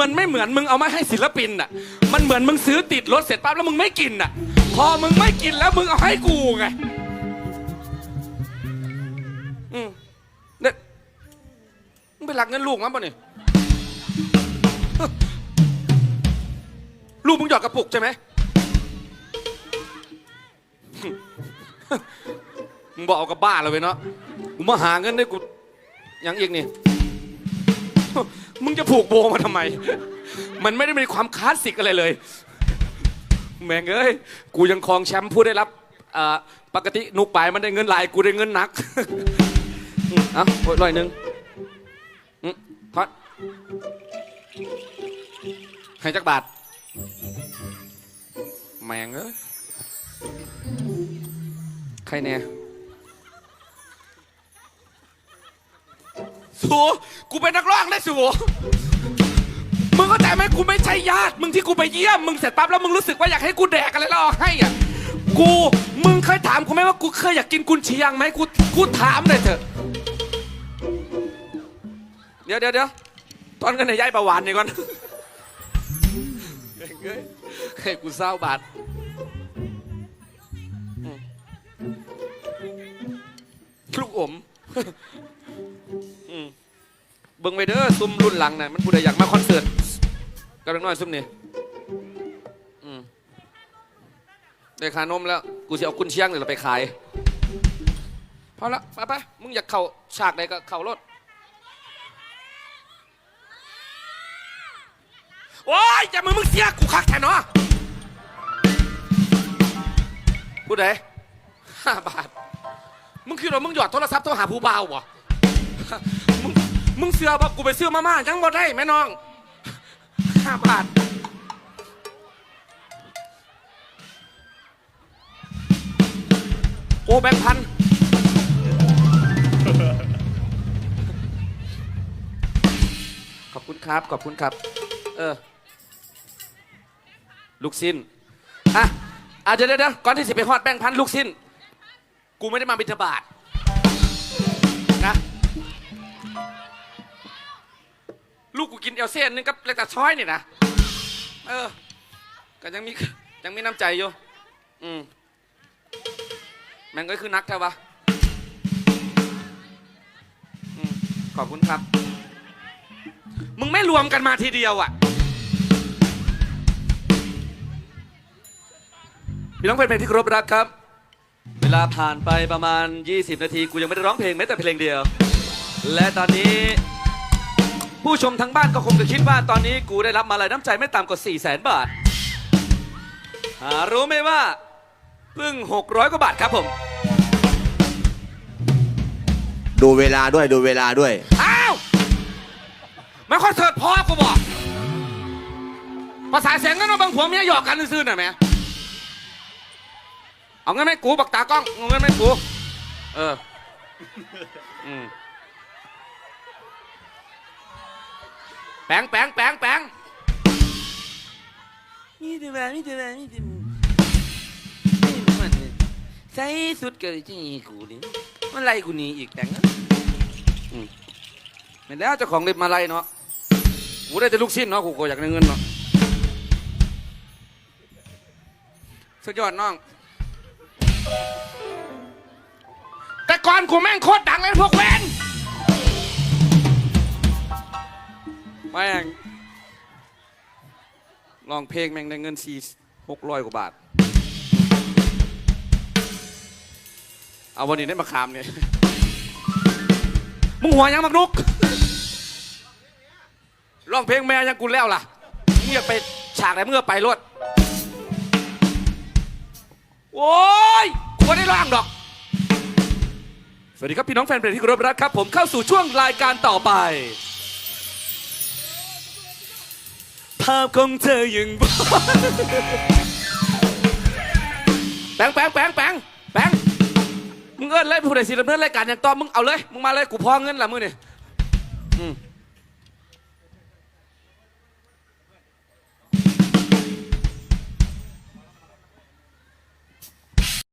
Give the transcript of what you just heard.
มันไม่เหมือนมึงเอามาให้ศิลปินอะ มันเหมือนมึงซื้อติดรถเสร็จปั๊บแล้วมึงไม่กินอะ พอมึงไม่กินแล้วมึงเอาให้กูไง อืมเนี่ยมึงไปหลักเงินลูกมั้งป่ะนี่ยลูกมึงหยอดกระปุกใช่ไหมมึงบอกเอากับบ้าเลยเว้ยเนาะ กูมาหาเงินได้กูยังอีกนี่ มึงจะผูกโบมาทำไม มันไม่ได้มีความคลาสสิกอะไรเลย แม่งเอ้ย กูยังครองแชมป์ผู้ได้รับอ่าปกตินุกไปายมันได้เงินหลาย กูได้เงินหนักอืมเอะโอ้ยร้อยหนึ่งอืมทอดให้จักบาท แม่งเอ้ย ใครแน่ สูกูเป็นนักร้องได้สูมึงเข้าใจไหมกูไม่ใช่ญาติ มึงที่กูไปเยี่ยม มึงเสร็จปั๊บแล้วมึงรู้สึกว่าอยากให้กูแดกอะไรแล้วเอาให้อะ กู มึงเคยถามกูไหมว่ากูเคยอยากกินกุนเชียงไหมกู กูถามเลยเถอะ เดี๋ยวเดี๋ยวเดี๋ยวตอนกันในย้ายประวานนี่ก่อนเฮ้ยให้กูเศร้าบาทลูกอม เบิ่งไปเด้อซุ่มรุ่นหลังน่ะมันผู้ใดอยากมาคอนเสิร์ตกับเล็กน้อยซุ่มนี่อืมได้ขานมแล้ว กูจะเอากุนเชียงเนี่ยเราไปขายพอละไปไปมึงอยากเข่าฉากใดก็เข่ารถโอ้ยอย่ามึงมึงเสียกูคักแทนเนาะผู้ใดห้าบาท มึงคิดว่ามึงหยอดโทรศัพท์โทรหาผู้บ่าวบ่มึง มึงเสือบอกกูไปซื้อมาม่ายังบ่ได้แม่น้องห้าบาท โอ้แบงค์พัน ขอบคุณครับ ขอบคุณครับ เออ ลูกสิ้นอะอะเดี๋ยวเดี๋ยวเดี๋ยวก่อนที่สิไปฮอดแบงค์พันลูกสิ้น กูไม่ได้มาบิณฑบาต เอลเซ่นนึงกับเล็กตาช้อยนี่นะเออก็ยังมียังมีน้ำใจอยู่อืมแมันก็คือนักแท้วะอขอบคุณครับ มึงไม่รวมกันมาทีเดียวอะพี่น้องแฟนเพลงที่เคารพรักครับ เวลาผ่านไปประมาณ 20 นาที กูยังไม่ได้ร้องเพลงแม้แต่เพลงเดียว และตอนนี้ ผู้ชมทางบ้านก็คงจะคิดว่าตอนนี้กูได้รับมาลัยน้ำใจไม่ต่ำกว่า 4 0 0แสนบาทหารู้ไหมว่าเพิ่ง 600 กว่าบาทครับผมดูเวลาด้วยดูเวลาด้วย อ้าวไม่คอนเสิร์ตพอกูบอกภาษาเสียงกันว่าบางผัวเมียหยอกกันซื่อๆน่ะแหม่เอาเงินไหมกูบักตากล้องเอาเงินไหมกูเอออืม แปงแปงแปงแปงนี่ดูมานี่ดูมานี่ดูมานี่ดูมันเนี่ยใส่สุดเกินที่กูนี่มันไล่กูหนี่อีกแต่งนะไม่แล้วเจ้าของเล็บมาไล่เนาะกูได้แต่ลูกชิ้นเนาะกูก็อยากได้เงินเนาะสุดยอดน้อง แต่ก่อนกูแม่งโคตรดังเลยพวกแวน แม่งลองเพลงแม่งได้เงินสี่หกร้อยกว่าบาท เอาวันนี้ได้มาคามเนี่ยมึงหัวยังมักนุกร้องเพลงแม่ยังกูแล้วล่ะมึงอยากไปฉากไหนมึงก็ไปรถโอ้ยกูไม่ได้ร้องดอก สวัสดีครับพี่น้องแฟนเพลงที่เคารพรักครับ ผมเข้าสู่ช่วงรายการต่อไป ภาพของเธอยังบ่แปงแปงแปงแปงแปงมึงเอิ้นเลยผู้ใดสิดำเนินรายการอย่างต่อมึงเอาเลย มึงมาเลยกูพอเงินละมึงนี่อืม